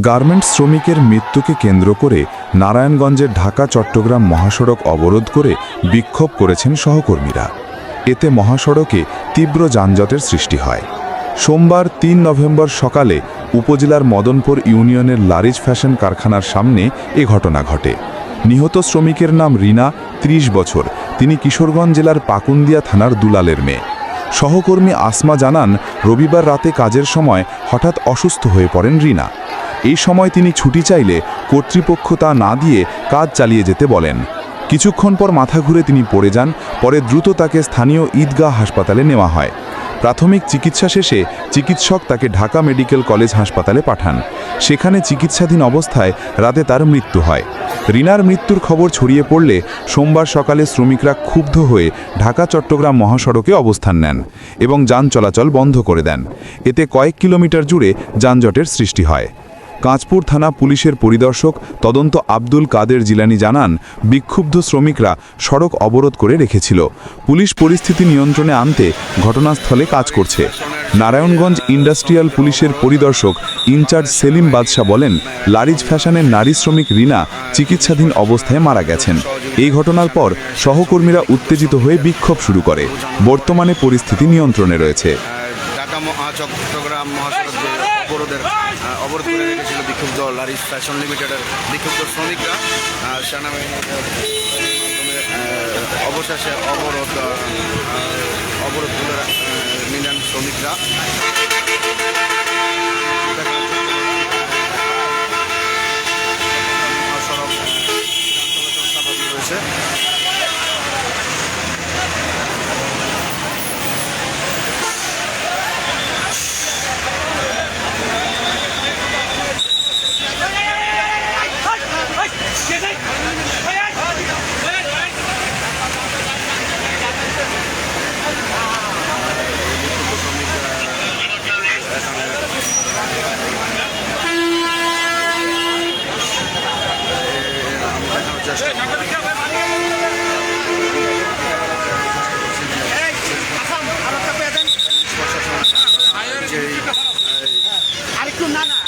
Garments শ্রমিকের মৃত্যুকে কেন্দ্র করে নারায়ণগঞ্জের ঢাকা, চট্টগ্রাম মহাসড়ক অবরোধ করে বিক্ষোভ করেছেন সহকর্মীরা। এতে মহাসড়কে তীব্র যানজটের সৃষ্টি হয়। সোমবার তিন নভেম্বর সকালে উপজেলার মদনপুর ইউনিয়নের লারিজ ফ্যাশন কারখানার সামনে এ ঘটনা ঘটে। নিহত শ্রমিকের নাম রিনা ৩০ বছর। তিনি কিশোরগঞ্জ জেলার পাকুন্দিয়া থানার দুলালের মেয়ে। সহকর্মী আসমা জানান, রবিবার রাতে কাজের সময় হঠাৎ অসুস্থ হয়ে পড়েন রিনা। এই সময় তিনি ছুটি চাইলে কর্তৃপক্ষ তা না দিয়ে কাজ চালিয়ে যেতে বলেন। কিছুক্ষণ পর মাথা ঘুরে তিনি পড়ে যান, পরে দ্রুত তাকে স্থানীয় ঈদগাহ হাসপাতালে নেওয়া হয়। প্রাথমিক চিকিৎসা শেষে চিকিৎসক তাকে ঢাকা মেডিকেল কলেজ হাসপাতালে পাঠান। সেখানে চিকিৎসাধীন অবস্থায় রাতে তার মৃত্যু হয়। রিনার মৃত্যুর খবর ছড়িয়ে পড়লে সোমবার সকালে শ্রমিকরা ক্ষুব্ধ হয়ে ঢাকা চট্টগ্রাম মহাসড়কে অবস্থান নেন এবং যান চলাচল বন্ধ করে দেন। এতে কয়েক কিলোমিটার জুড়ে যানজটের সৃষ্টি হয়। কাঁচপুর থানা পুলিশের পরিদর্শক তদন্ত আব্দুল কাদের জিলানি জানান, বিক্ষুব্ধ শ্রমিকরা সড়ক অবরোধ করে রেখেছিল। পুলিশ পরিস্থিতি নিয়ন্ত্রণে আনতে ঘটনাস্থলে কাজ করছে। নারায়ণগঞ্জ ইন্ডাস্ট্রিয়াল পুলিশের পরিদর্শক ইনচার্জ সেলিম বাদশাহ বলেন, লারিজ ফ্যাশনের নারী শ্রমিক রিনা চিকিৎসাধীন অবস্থায় মারা গেছেন। এই ঘটনার পর সহকর্মীরা উত্তেজিত হয়ে বিক্ষোভ শুরু করে। বর্তমানে পরিস্থিতি নিয়ন্ত্রণে রয়েছে। ঢাকা চট্টগ্রাম মহাসড়ক অবরোধের অবরোধ করে রেখেছিল বিক্ষুব্ধ লারিস ফ্যাশন লিমিটেডের বিক্ষুব্ধ শ্রমিকরা। সেনাবাহিনীর অবশেষে অবরোধ অবরোধ তুলে নিলেন শ্রমিকরা। যান চলাচল স্বাভাবিক রয়েছে দেখানোর চেষ্টা যে আরেকটু না না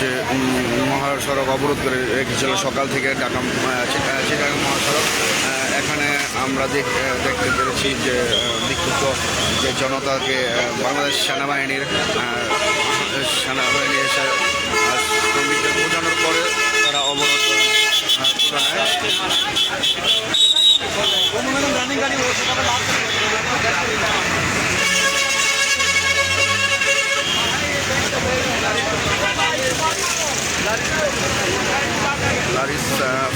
যে মহাসড়ক অবরোধ করে রেখেছিল সকাল থেকে ঢাকা চিটাগাং মহাসড়ক। এখানে আমরা দেখ- দেখতে পেরেছি যে বিক্ষুব্ধ যে জনতাকে বাংলাদেশ সেনাবাহিনীর আহ, সেনাবাহিনী এসে আহ, শ্রমিকদের বোঝানোর পরে তারা অবরোধ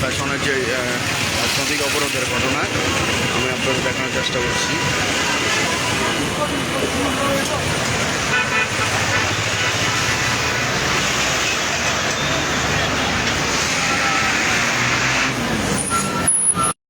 ফ্যাশনের যে শ্রমিক অবরোধের ঘটনা আমি আপনাদের দেখানোর চেষ্টা করছি।